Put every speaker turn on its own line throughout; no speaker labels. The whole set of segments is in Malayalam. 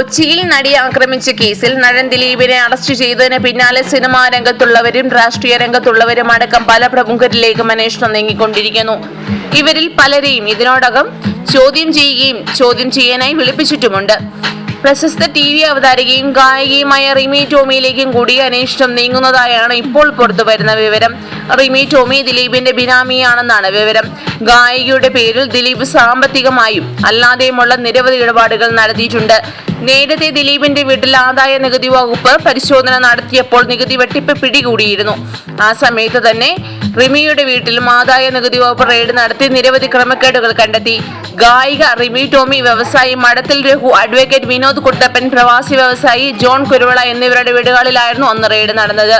കൊച്ചിയിൽ നടിയെ ആക്രമിച്ച കേസിൽ നടൻ ദിലീപിനെ അറസ്റ്റ് ചെയ്തതിന് പിന്നാലെ സിനിമാ രംഗത്തുള്ളവരും രാഷ്ട്രീയ രംഗത്തുള്ളവരും അടക്കം പല പ്രമുഖരിലേക്കും അന്വേഷണം നീങ്ങിക്കൊണ്ടിരിക്കുന്നു. ഇവരിൽ പലരെയും ഇതിനോടകം ചോദ്യം ചെയ്യുകയും ചോദ്യം ചെയ്യാനായി വിളിപ്പിച്ചിട്ടുമുണ്ട്. പ്രശസ്ത ടി വി അവതാരികയും ഗായികയുമായ റിമി ടോമിയിലേക്കും കൂടി അന്വേഷണം നീങ്ങുന്നതായാണ് ഇപ്പോൾ പുറത്തു വരുന്ന വിവരം. റിമി ടോമി ദിലീപിന്റെ ബിനാമിയാണെന്നാണ് വിവരം. ഗായികയുടെ പേരിൽ ദിലീപ് സാമ്പത്തികമായും അല്ലാതെയുമുള്ള നിരവധി ഇടപാടുകൾ നടത്തിയിട്ടുണ്ട്. നേരത്തെ ദിലീപിന്റെ വീട്ടിൽ ആദായ നികുതി വകുപ്പ് പരിശോധന നടത്തിയപ്പോൾ നികുതി വെട്ടിപ്പ് പിടികൂടിയിരുന്നു. ആ സമയത്ത് തന്നെ റിമിയുടെ വീട്ടിലും ആദായ നികുതി വകുപ്പ് റെയ്ഡ് നടത്തി നിരവധി ക്രമക്കേടുകൾ കണ്ടെത്തി. ഗായിക റിമി ടോമി വ്യവസായി മടത്തിൽ രഘു അഡ്വക്കേറ്റ് വിനോദ് കുട്ടപ്പൻ പ്രവാസി വ്യവസായി ജോൺ കുരുവിള എന്നിവരുടെ വീടുകളിലായിരുന്നു അന്ന് റെയ്ഡ് നടന്നത്.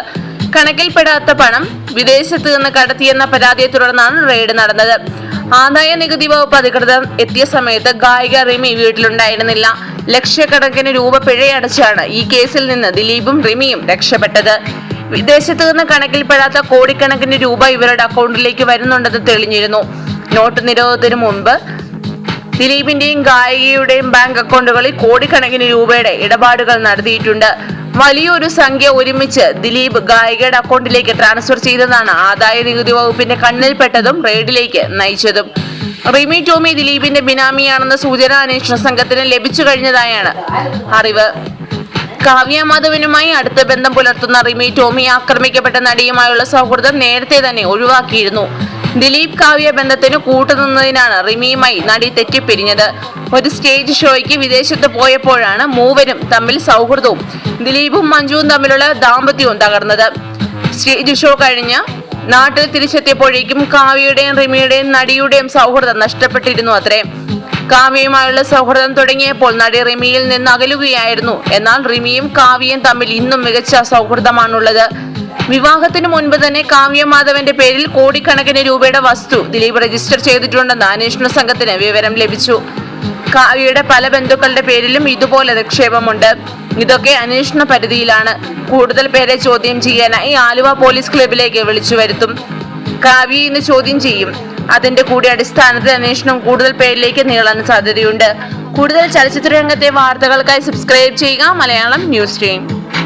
കണക്കിൽപ്പെടാത്ത പണം വിദേശത്ത് നിന്ന് കടത്തിയെന്ന പരാതിയെ തുടർന്നാണ് റെയ്ഡ് നടന്നത്. ആദായ നികുതി വകുപ്പ് അധികൃതർ എത്തിയ സമയത്ത് ഗായിക റിമി വീട്ടിലുണ്ടായിരുന്നില്ല. ലക്ഷക്കണക്കിന് രൂപ പിഴയടച്ചാണ് ഈ കേസിൽ നിന്ന് ദിലീപും റിമിയും രക്ഷപ്പെട്ടത്. വിദേശത്ത് നിന്ന് കണക്കിൽപ്പെടാത്ത കോടിക്കണക്കിന് രൂപ ഇവരുടെ അക്കൗണ്ടിലേക്ക് വരുന്നുണ്ടെന്ന് തെളിഞ്ഞിരുന്നു. നോട്ട് നിരോധനത്തിന് മുമ്പ് ദിലീപിന്റെയും ഗായികയുടെയും ബാങ്ക് അക്കൗണ്ടുകളിൽ കോടിക്കണക്കിന് രൂപയുടെ ഇടപാടുകൾ നടത്തിയിട്ടുണ്ട്. വലിയൊരു സംഖ്യ ഒരുമിച്ച് ദിലീപ് ഗായികയുടെ അക്കൗണ്ടിലേക്ക് ട്രാൻസ്ഫർ ചെയ്തതാണ്. ആദായ നികുതി വകുപ്പിന്റെ കണ്ണിൽപ്പെട്ടതും റെയ്ഡിലേക്ക് നയിച്ചതും. റിമി ടോമി ദിലീപിന്റെ ബിനാമിയാണെന്ന സൂചന അന്വേഷണ സംഘത്തിന് ലഭിച്ചു കഴിഞ്ഞതായാണ് അറിവ്. കാവ്യ മാധവനുമായി അടുത്ത ബന്ധം പുലർത്തുന്ന റിമി ടോമി ആക്രമിക്കപ്പെട്ട നടിയുമായുള്ള സൗഹൃദം നേരത്തെ തന്നെ ഒഴിവാക്കിയിരുന്നു. ദിലീപ് കാവ്യ ബന്ധത്തിന് കൂട്ടുനിന്നതിനാണ് റിമിയുമായി നടി തെറ്റിപ്പിരിഞ്ഞത്. ഒരു സ്റ്റേജ് ഷോയ്ക്ക് വിദേശത്ത് പോയപ്പോഴാണ് മൂവരും തമ്മിൽ സൗഹൃദവും ദിലീപും മഞ്ജുവും തമ്മിലുള്ള ദാമ്പത്യവും തകർന്നത്. സ്റ്റേജ് ഷോ കഴിഞ്ഞ് നാട്ടിൽ തിരിച്ചെത്തിയപ്പോഴേക്കും കാവ്യയുടെയും റിമിയുടെയും നടിയുടെയും സൗഹൃദം നഷ്ടപ്പെട്ടിരുന്നു അത്രേ. കാവ്യയുമായുള്ള സൗഹൃദം തുടങ്ങിയപ്പോൾ നടി റിമിയിൽ നിന്ന് അകലുകയായിരുന്നു. എന്നാൽ റിമിയും കാവ്യയും തമ്മിൽ ഇന്നും മികച്ച സൗഹൃദമാണുള്ളത്. വിവാഹത്തിന് മുൻപ് തന്നെ കാവ്യ മാധവന്റെ പേരിൽ കോടിക്കണക്കിന് രൂപയുടെ വസ്തു ദിലീപ് രജിസ്റ്റർ ചെയ്തിട്ടുണ്ടെന്ന് അന്വേഷണ സംഘത്തിന് വിവരം ലഭിച്ചു. കാവ്യയുടെ പല ബന്ധുക്കളുടെ പേരിലും ഇതുപോലെ നിക്ഷേപമുണ്ട്. ഇതൊക്കെ അന്വേഷണ പരിധിയിലാണ്. കൂടുതൽ പേരെ ചോദ്യം ചെയ്യാനായി ആലുവ പോലീസ് ക്ലബിലേക്ക് വിളിച്ചു വരുത്തും. കാവ്യ ഇന്ന് ചോദ്യം ചെയ്യും. അതിന്റെ കൂടി അടിസ്ഥാനത്തിൽ അന്വേഷണം കൂടുതൽ പേരിലേക്ക് നീളാൻ സാധ്യതയുണ്ട്. കൂടുതൽ ചലച്ചിത്ര രംഗത്തെ വാർത്തകൾക്കായി സബ്സ്ക്രൈബ് ചെയ്യുക. Malayalam news team.